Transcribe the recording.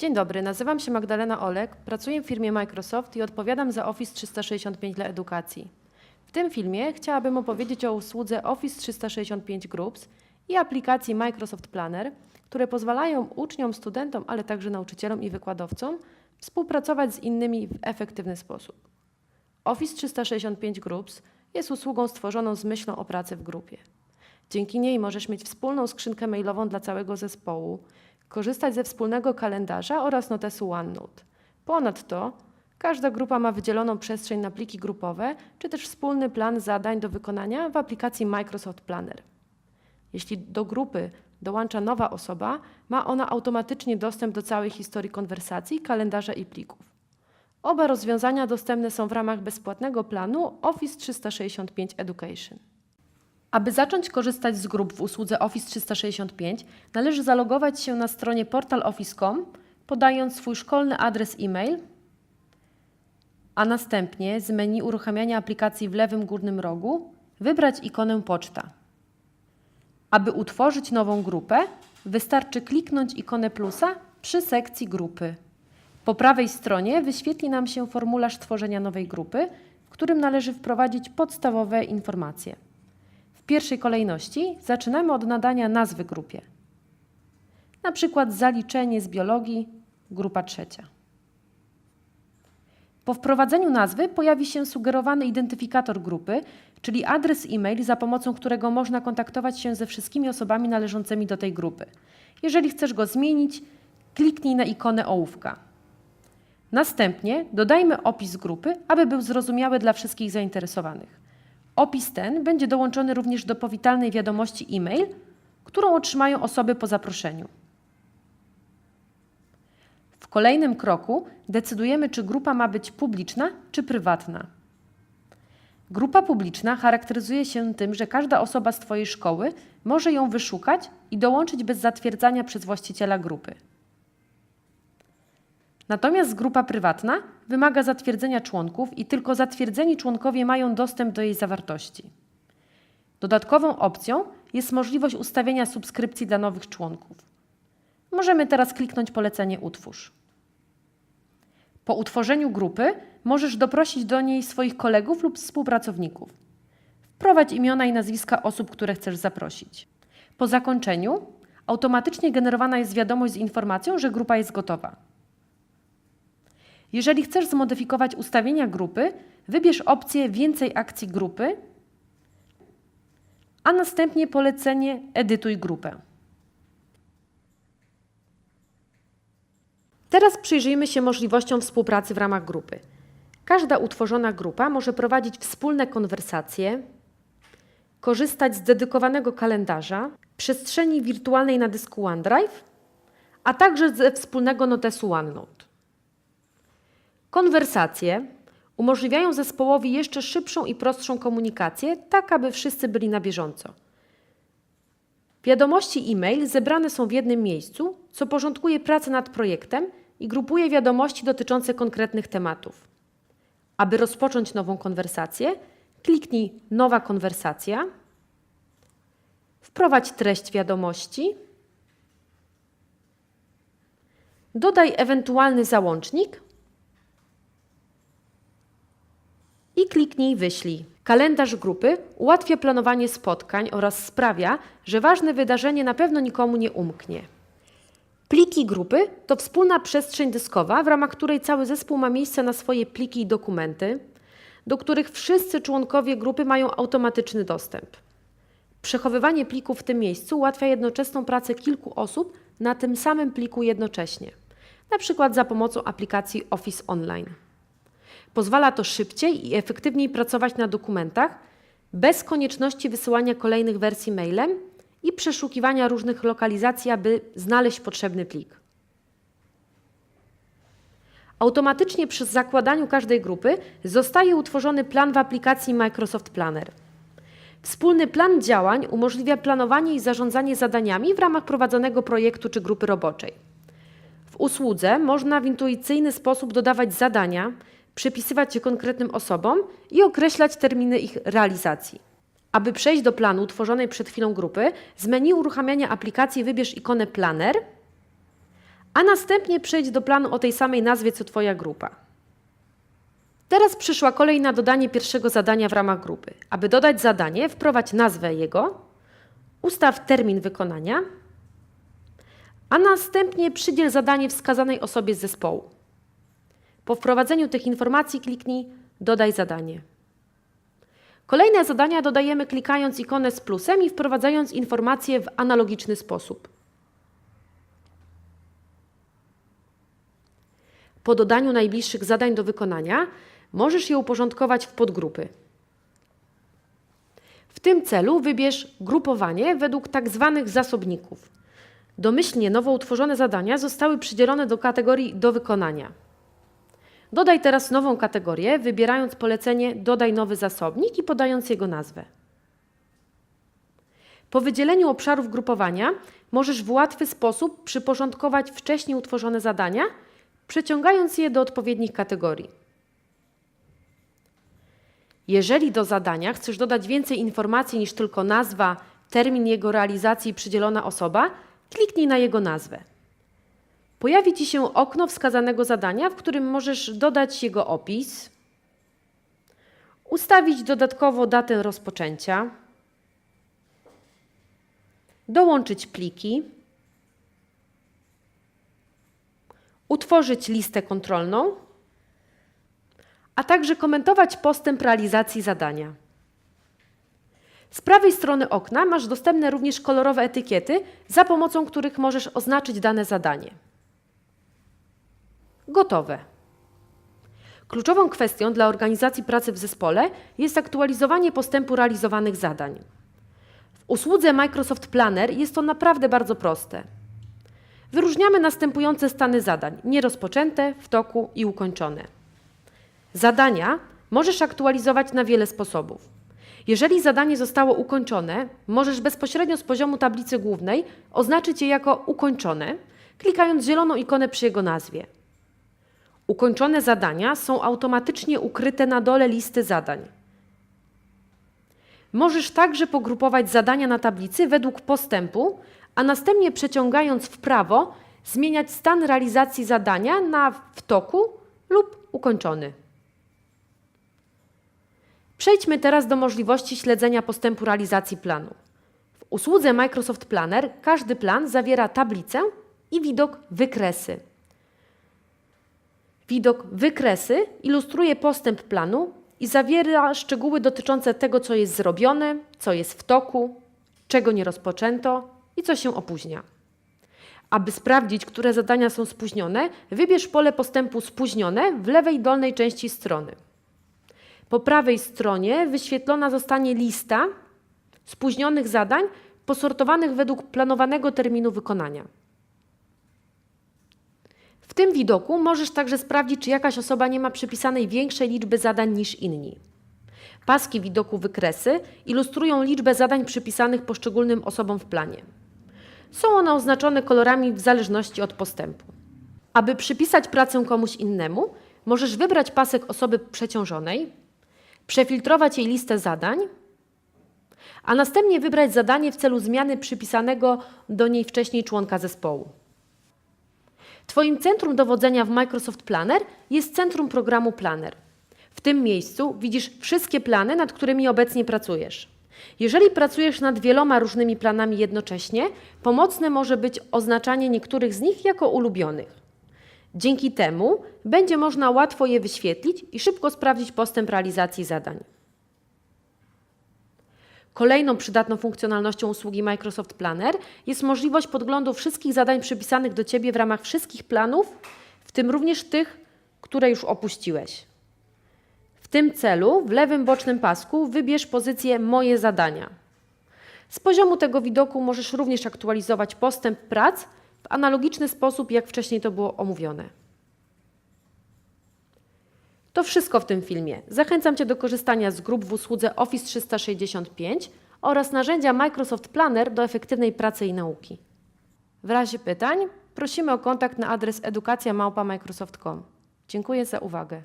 Dzień dobry, nazywam się Magdalena Olek, pracuję w firmie Microsoft i odpowiadam za Office 365 dla edukacji. W tym filmie chciałabym opowiedzieć o usłudze Office 365 Groups i aplikacji Microsoft Planner, które pozwalają uczniom, studentom, ale także nauczycielom i wykładowcom współpracować z innymi w efektywny sposób. Office 365 Groups jest usługą stworzoną z myślą o pracy w grupie. Dzięki niej możesz mieć wspólną skrzynkę mailową dla całego zespołu, korzystać ze wspólnego kalendarza oraz notesu OneNote. Ponadto każda grupa ma wydzieloną przestrzeń na pliki grupowe, czy też wspólny plan zadań do wykonania w aplikacji Microsoft Planner. Jeśli do grupy dołącza nowa osoba, ma ona automatycznie dostęp do całej historii konwersacji, kalendarza i plików. Oba rozwiązania dostępne są w ramach bezpłatnego planu Office 365 Education. Aby zacząć korzystać z grup w usłudze Office 365, należy zalogować się na stronie portaloffice.com, podając swój szkolny adres e-mail, a następnie z menu uruchamiania aplikacji w lewym górnym rogu wybrać ikonę poczta. Aby utworzyć nową grupę, wystarczy kliknąć ikonę plusa przy sekcji grupy. Po prawej stronie wyświetli nam się formularz tworzenia nowej grupy, w którym należy wprowadzić podstawowe informacje. Pierwszej kolejności zaczynamy od nadania nazwy grupie. Na przykład zaliczenie z biologii, grupa trzecia. Po wprowadzeniu nazwy pojawi się sugerowany identyfikator grupy, czyli adres e-mail, za pomocą którego można kontaktować się ze wszystkimi osobami należącymi do tej grupy. Jeżeli chcesz go zmienić, kliknij na ikonę ołówka. Następnie dodajmy opis grupy, aby był zrozumiały dla wszystkich zainteresowanych. Opis ten będzie dołączony również do powitalnej wiadomości e-mail, którą otrzymają osoby po zaproszeniu. W kolejnym kroku decydujemy, czy grupa ma być publiczna czy prywatna. Grupa publiczna charakteryzuje się tym, że każda osoba z Twojej szkoły może ją wyszukać i dołączyć bez zatwierdzania przez właściciela grupy. Natomiast grupa prywatna wymaga zatwierdzenia członków i tylko zatwierdzeni członkowie mają dostęp do jej zawartości. Dodatkową opcją jest możliwość ustawienia subskrypcji dla nowych członków. Możemy teraz kliknąć polecenie Utwórz. Po utworzeniu grupy możesz doprosić do niej swoich kolegów lub współpracowników. Wprowadź imiona i nazwiska osób, które chcesz zaprosić. Po zakończeniu automatycznie generowana jest wiadomość z informacją, że grupa jest gotowa. Jeżeli chcesz zmodyfikować ustawienia grupy, wybierz opcję Więcej akcji grupy, a następnie polecenie Edytuj grupę. Teraz przyjrzyjmy się możliwościom współpracy w ramach grupy. Każda utworzona grupa może prowadzić wspólne konwersacje, korzystać z dedykowanego kalendarza, przestrzeni wirtualnej na dysku OneDrive, a także ze wspólnego notesu OneNote. Konwersacje umożliwiają zespołowi jeszcze szybszą i prostszą komunikację, tak aby wszyscy byli na bieżąco. Wiadomości e-mail zebrane są w jednym miejscu, co porządkuje pracę nad projektem i grupuje wiadomości dotyczące konkretnych tematów. Aby rozpocząć nową konwersację, kliknij Nowa konwersacja, wprowadź treść wiadomości, dodaj ewentualny załącznik i kliknij Wyślij. Kalendarz grupy ułatwia planowanie spotkań oraz sprawia, że ważne wydarzenie na pewno nikomu nie umknie. Pliki grupy to wspólna przestrzeń dyskowa, w ramach której cały zespół ma miejsce na swoje pliki i dokumenty, do których wszyscy członkowie grupy mają automatyczny dostęp. Przechowywanie plików w tym miejscu ułatwia jednoczesną pracę kilku osób na tym samym pliku jednocześnie, na przykład za pomocą aplikacji Office Online. Pozwala to szybciej i efektywniej pracować na dokumentach, bez konieczności wysyłania kolejnych wersji mailem i przeszukiwania różnych lokalizacji, aby znaleźć potrzebny plik. Automatycznie przy zakładaniu każdej grupy zostaje utworzony plan w aplikacji Microsoft Planner. Wspólny plan działań umożliwia planowanie i zarządzanie zadaniami w ramach prowadzonego projektu czy grupy roboczej. W usłudze można w intuicyjny sposób dodawać zadania, przypisywać je konkretnym osobom i określać terminy ich realizacji. Aby przejść do planu tworzonej przed chwilą grupy, z menu uruchamiania aplikacji wybierz ikonę Planner, a następnie przejdź do planu o tej samej nazwie co Twoja grupa. Teraz przyszła kolej na dodanie pierwszego zadania w ramach grupy. Aby dodać zadanie, wprowadź nazwę jego, ustaw termin wykonania, a następnie przydziel zadanie wskazanej osobie z zespołu. Po wprowadzeniu tych informacji kliknij Dodaj zadanie. Kolejne zadania dodajemy klikając ikonę z plusem i wprowadzając informacje w analogiczny sposób. Po dodaniu najbliższych zadań do wykonania możesz je uporządkować w podgrupy. W tym celu wybierz grupowanie według tak zwanych zasobników. Domyślnie nowo utworzone zadania zostały przydzielone do kategorii do wykonania. Dodaj teraz nową kategorię, wybierając polecenie Dodaj nowy zasobnik i podając jego nazwę. Po wydzieleniu obszarów grupowania możesz w łatwy sposób przyporządkować wcześniej utworzone zadania, przeciągając je do odpowiednich kategorii. Jeżeli do zadania chcesz dodać więcej informacji niż tylko nazwa, termin jego realizacji i przydzielona osoba, kliknij na jego nazwę. Pojawi Ci się okno wskazanego zadania, w którym możesz dodać jego opis, ustawić dodatkowo datę rozpoczęcia, dołączyć pliki, utworzyć listę kontrolną, a także komentować postęp realizacji zadania. Z prawej strony okna masz dostępne również kolorowe etykiety, za pomocą których możesz oznaczyć dane zadanie. Gotowe. Kluczową kwestią dla organizacji pracy w zespole jest aktualizowanie postępu realizowanych zadań. W usłudze Microsoft Planner jest to naprawdę bardzo proste. Wyróżniamy następujące stany zadań: nierozpoczęte, w toku i ukończone. Zadania możesz aktualizować na wiele sposobów. Jeżeli zadanie zostało ukończone, możesz bezpośrednio z poziomu tablicy głównej oznaczyć je jako ukończone, klikając zieloną ikonę przy jego nazwie. Ukończone zadania są automatycznie ukryte na dole listy zadań. Możesz także pogrupować zadania na tablicy według postępu, a następnie przeciągając w prawo zmieniać stan realizacji zadania na w toku lub ukończony. Przejdźmy teraz do możliwości śledzenia postępu realizacji planu. W usłudze Microsoft Planner każdy plan zawiera tablicę i widok wykresy. Widok wykresy ilustruje postęp planu i zawiera szczegóły dotyczące tego, co jest zrobione, co jest w toku, czego nie rozpoczęto i co się opóźnia. Aby sprawdzić, które zadania są spóźnione, wybierz pole postępu spóźnione w lewej dolnej części strony. Po prawej stronie wyświetlona zostanie lista spóźnionych zadań posortowanych według planowanego terminu wykonania. W tym widoku możesz także sprawdzić, czy jakaś osoba nie ma przypisanej większej liczby zadań niż inni. Paski widoku wykresy ilustrują liczbę zadań przypisanych poszczególnym osobom w planie. Są one oznaczone kolorami w zależności od postępu. Aby przypisać pracę komuś innemu, możesz wybrać pasek osoby przeciążonej, przefiltrować jej listę zadań, a następnie wybrać zadanie w celu zmiany przypisanego do niej wcześniej członka zespołu. Twoim centrum dowodzenia w Microsoft Planner jest centrum programu Planner. W tym miejscu widzisz wszystkie plany, nad którymi obecnie pracujesz. Jeżeli pracujesz nad wieloma różnymi planami jednocześnie, pomocne może być oznaczanie niektórych z nich jako ulubionych. Dzięki temu będzie można łatwo je wyświetlić i szybko sprawdzić postęp realizacji zadań. Kolejną przydatną funkcjonalnością usługi Microsoft Planner jest możliwość podglądu wszystkich zadań przypisanych do Ciebie w ramach wszystkich planów, w tym również tych, które już opuściłeś. W tym celu w lewym bocznym pasku wybierz pozycję Moje zadania. Z poziomu tego widoku możesz również aktualizować postęp prac w analogiczny sposób, jak wcześniej to było omówione. To wszystko w tym filmie. Zachęcam Cię do korzystania z grup w usłudze Office 365 oraz narzędzia Microsoft Planner do efektywnej pracy i nauki. W razie pytań prosimy o kontakt na adres edukacjamałpa.microsoft.com. Dziękuję za uwagę.